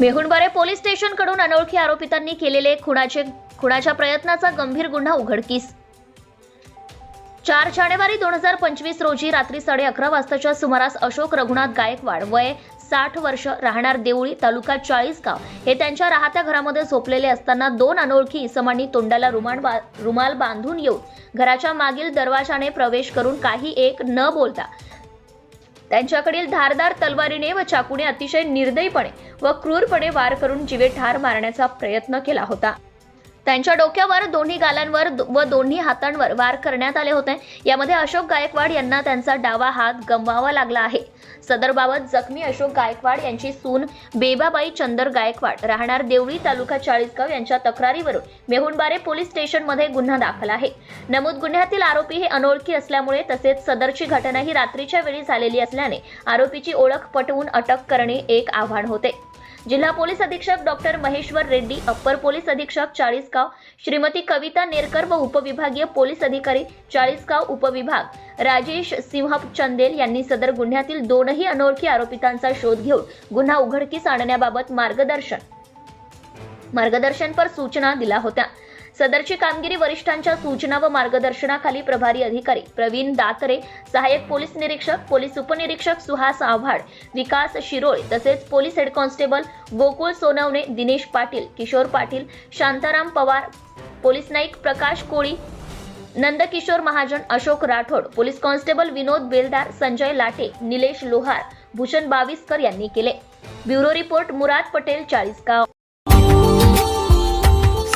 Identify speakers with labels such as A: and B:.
A: Mehunbare police स्टेशनकडून अनोळखी आरोपितांनी केलेले खुनाचे खुनाच्या प्रयत्नाचा गंभीर गुन्हा उघडकीस. चार जानेवारी दोन हजार पंचवीस रोजी रात्री साडे अकरा वाजताच्या सुमारास अशोक रघुनाथ गायकवाड वय साठ वर्ष राहणार देवळी तालुका चाळीसगाव हे त्यांच्या राहत्या घरामध्ये झोपलेले असताना दोन अनोळखी इसमांनी तोंडाला रुमाल बा रुमाल बांधून येऊन घराच्या मागील दरवाजाने प्रवेश करून काही एक न बोलता त्यांच्याकडील धारदार तलवारीने व चाकूने अतिशय निर्दयीपणे व क्रूरपणे वार करून जीवे ठार मारण्याचा प्रयत्न केला होता. त्यांच्या डोक्यावर दोन्ही गालांवर व दोन्ही हातांवर वार करण्यात आले होते. यामध्ये अशोक गायकवाड यांना त्यांचा डावा हात गमवावा लागला आहे. सदरबाबत जखमी अशोक गायकवाड यांची सून बेबाबाई चंदर गायकवाड राहणार देवळी तालुका चाळीसगाव यांच्या तक्रारीवरून मेहुणबारे पोलीस स्टेशनमध्ये गुन्हा दाखल आहे. नमूद गुन्ह्यातील आरोपी हे अनोळखी असल्यामुळे तसेच सदरची घटना ही रात्रीच्या वेळी झालेली असल्याने आरोपीची ओळख पटवून अटक करणे एक आव्हान होते. जिल्हा पोलीस अधीक्षक doctor Maheshwar Reddy upper police अधीक्षक चाळीसगाव श्रीमती कविता नेरकर व उपविभागीय पोलीस अधिकारी चाळीसगाव उपविभाग राजेश सिंह चंदेल यांनी सदर गुन्ह्यातील दोनही अनोळखी आरोपितांचा शोध घेऊन गुन्हा उघडकीस आणण्याबाबत मार्गदर्शन. मार्गदर्शनपर सूचना दिल्या होत्या. सदरची कामगिरी वरिष्ठांच्या सूचना व मार्गदर्शनाखाली प्रभारी अधिकारी प्रवीण दातरे सहाय्यक पोलीस निरीक्षक पोलीस उपनिरीक्षक सुहास आव्हाड विकास शिरोळे तसेच police head constable Gokul Sonawane Dinesh Patil Kishor Patil Shantaram Pawar police Naik Prakash Koli Nandkishor Mahajan Ashok Rathod police constable Vinod Beldar Sanjay Late Nilesh Lohar Bhushan Baviskar यांनी केले. Bureau report Murad Patel Chalisgaon.